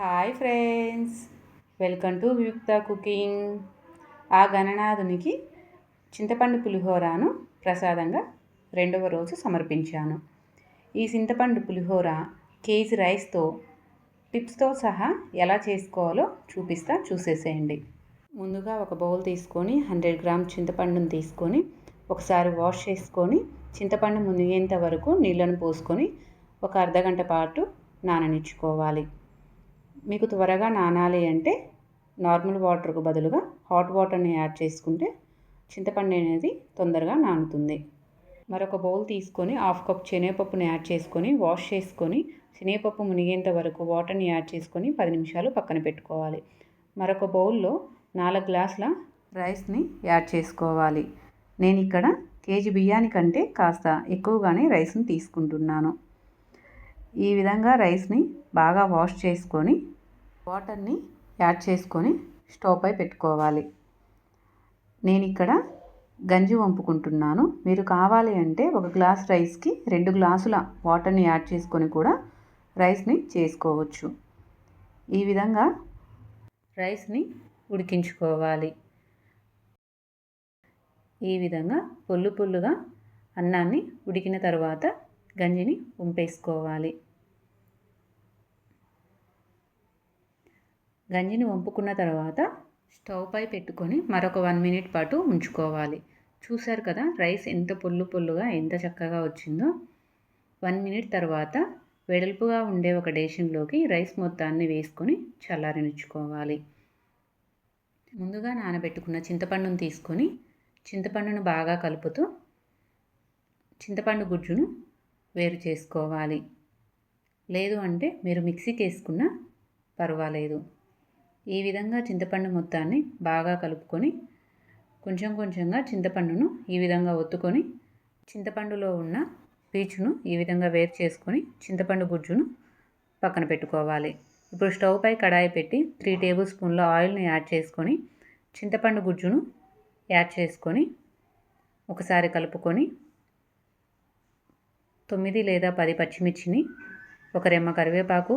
Hi friends. Welcome to Viyukta cooking. ఆ గణనాథునికి చింతపండు పులిహోరను ప్రసాదంగా రెండవ రోజు సమర్పించాను. ఈ చింతపండు పులిహోర కేజీ రైస్తో టిప్స్తో సహా ఎలా చేసుకోవాలో చూపిస్తా చూసేసేయండి. ముందుగా ఒక బౌల్ తీసుకొని హండ్రెడ్ గ్రామ్ చింతపండును తీసుకొని ఒకసారి వాష్ చేసుకొని చింతపండు మునిగేంత వరకు నీళ్ళను పోసుకొని ఒక అర్ధగంట పాటు నాననిచ్చుకోవాలి. మీకు త్వరగా నానాలి అంటే నార్మల్ వాటర్కు బదులుగా హాట్ వాటర్ని యాడ్ చేసుకుంటే చింతపండు అనేది తొందరగా నానుతుంది. మరొక బౌల్ తీసుకొని హాఫ్ కప్ శనగపప్పుని యాడ్ చేసుకొని వాష్ చేసుకొని శనగపప్పు మునిగేంత వరకు వాటర్ని యాడ్ చేసుకొని పది నిమిషాలు పక్కన పెట్టుకోవాలి. మరొక బౌల్లో నాలుగు గ్లాసుల రైస్ని యాడ్ చేసుకోవాలి. నేను ఇక్కడ కేజీ బియ్యానికంటే కాస్త ఎక్కువగానే రైస్ని తీసుకుంటున్నాను. ఈ విధంగా రైస్ని బాగా వాష్ చేసుకొని వాటర్ని యాడ్ చేసుకొని స్టవ్ పై పెట్టుకోవాలి. నేను ఇక్కడ గంజి వంపుకుంటున్నాను. మీరు కావాలి అంటే ఒక గ్లాస్ రైస్కి రెండు గ్లాసుల వాటర్ని యాడ్ చేసుకొని కూడా రైస్ని చేసుకోవచ్చు. ఈ విధంగా రైస్ని ఉడికించుకోవాలి. ఈ విధంగా పొల్లు పొల్లుగా అన్నాన్ని ఉడికిన తర్వాత గంజిని ఉంపేసుకోవాలి. గంజిని వంపుకున్న తర్వాత స్టవ్ పై పెట్టుకొని మరొక వన్ మినిట్ పాటు ఉంచుకోవాలి. చూశారు కదా రైస్ ఎంత పొల్లు పొల్లుగా ఎంత చక్కగా వచ్చిందో. వన్ మినిట్ తర్వాత వెడల్పుగా ఉండే ఒక డేషన్లోకి రైస్ మొత్తాన్ని వేసుకొని చల్లారనిచ్చుకోవాలి. ముందుగా నానబెట్టుకున్న చింతపండును తీసుకొని చింతపండును బాగా కలుపుతూ చింతపండు గుజ్జును వేరు చేసుకోవాలి. లేదు అంటే మీరు మిక్సీకి వేసుకున్నా పర్వాలేదు. ఈ విధంగా చింతపండు మొత్తాన్ని బాగా కలుపుకొని కొంచెం కొంచెంగా చింతపండును ఈ విధంగా ఒత్తుకొని చింతపండులో ఉన్న పీచును ఈ విధంగా వేరు చేసుకొని చింతపండు గుజ్జును పక్కన పెట్టుకోవాలి. ఇప్పుడు స్టవ్ పై కడాయి పెట్టి త్రీ టేబుల్ స్పూన్ల ఆయిల్ని యాడ్ చేసుకొని చింతపండు గుజ్జును యాడ్ చేసుకొని ఒకసారి కలుపుకొని తొమ్మిది లేదా పది పచ్చిమిర్చిని ఒక రెమ్మ కరివేపాకు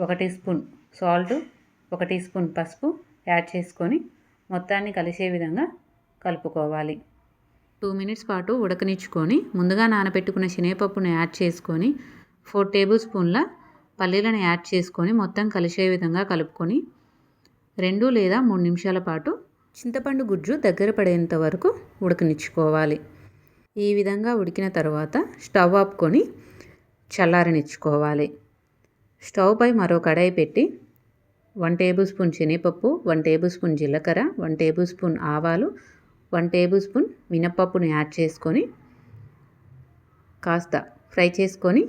ఒక టీ స్పూన్ సాల్ట్ ఒక టీ స్పూన్ పసుపు యాడ్ చేసుకొని మొత్తాన్ని కలిసే విధంగా కలుపుకోవాలి. టూ మినిట్స్ పాటు ఉడకనిచ్చుకొని ముందుగా నానబెట్టుకున్న శనగపప్పును యాడ్ చేసుకొని ఫోర్ టేబుల్ స్పూన్ల పల్లీలను యాడ్ చేసుకొని మొత్తం కలిసే విధంగా కలుపుకొని రెండు లేదా మూడు నిమిషాల పాటు చింతపండు గుజ్జు దగ్గర పడేంత వరకు ఉడకనిచ్చుకోవాలి. ఈ విధంగా ఉడికిన తర్వాత స్టవ్ ఆపుకొని చల్లారనిచ్చుకోవాలి. స్టవ్ పై మరో కడాయి పెట్టి వన్ టేబుల్ స్పూన్ శనగపప్పు వన్ టేబుల్ స్పూన్ జీలకర్ర వన్ టేబుల్ స్పూన్ ఆవాలు వన్ టేబుల్ స్పూన్ మినప్పప్పును యాడ్ చేసుకొని కాస్త ఫ్రై చేసుకొని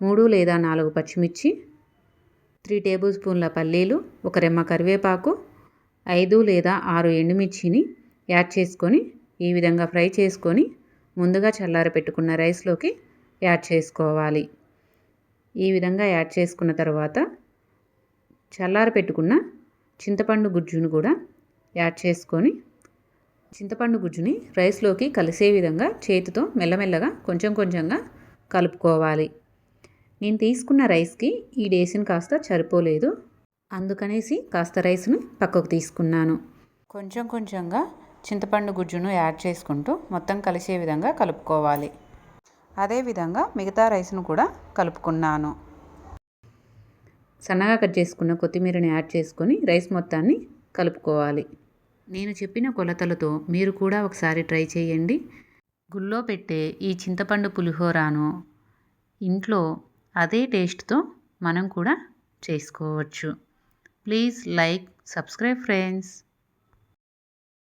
మూడు లేదా నాలుగు పచ్చిమిర్చి త్రీ టేబుల్ స్పూన్ల పల్లీలు ఒక రెమ్మ కరివేపాకు ఐదు లేదా ఆరు ఎండుమిర్చిని యాడ్ చేసుకొని ఈ విధంగా ఫ్రై చేసుకొని ముందుగా చల్లారి పెట్టుకున్న రైస్లోకి యాడ్ చేసుకోవాలి. ఈ విధంగా యాడ్ చేసుకున్న తర్వాత చల్లార పెట్టుకున్న చింతపండు గుజ్జును కూడా యాడ్ చేసుకొని చింతపండు గుజ్జుని రైస్లోకి కలిసే విధంగా చేతితో మెల్లమెల్లగా కొంచెం కొంచెంగా కలుపుకోవాలి. నేను తీసుకున్న రైస్కి ఈ డేసిన్ కాస్త సరిపోలేదు. అందుకనేసి కాస్త రైస్ను పక్కకు తీసుకున్నాను. కొంచెం కొంచెంగా చింతపండు గుజ్జును యాడ్ చేసుకుంటూ మొత్తం కలిసే విధంగా కలుపుకోవాలి. అదేవిధంగా మిగతా రైస్ను కూడా కలుపుకున్నాను. సన్నగా కట్ చేసుకున్న కొత్తిమీరని యాడ్ చేసుకొని రైస్ మొత్తాన్ని కలుపుకోవాలి. నేను చెప్పిన కొలతలతో మీరు కూడా ఒకసారి ట్రై చేయండి. గుళ్ళో పెట్టే ఈ చింతపండు పులిహోరాను ఇంట్లో అదే టేస్ట్తో మనం కూడా చేసుకోవచ్చు. Please like subscribe friends.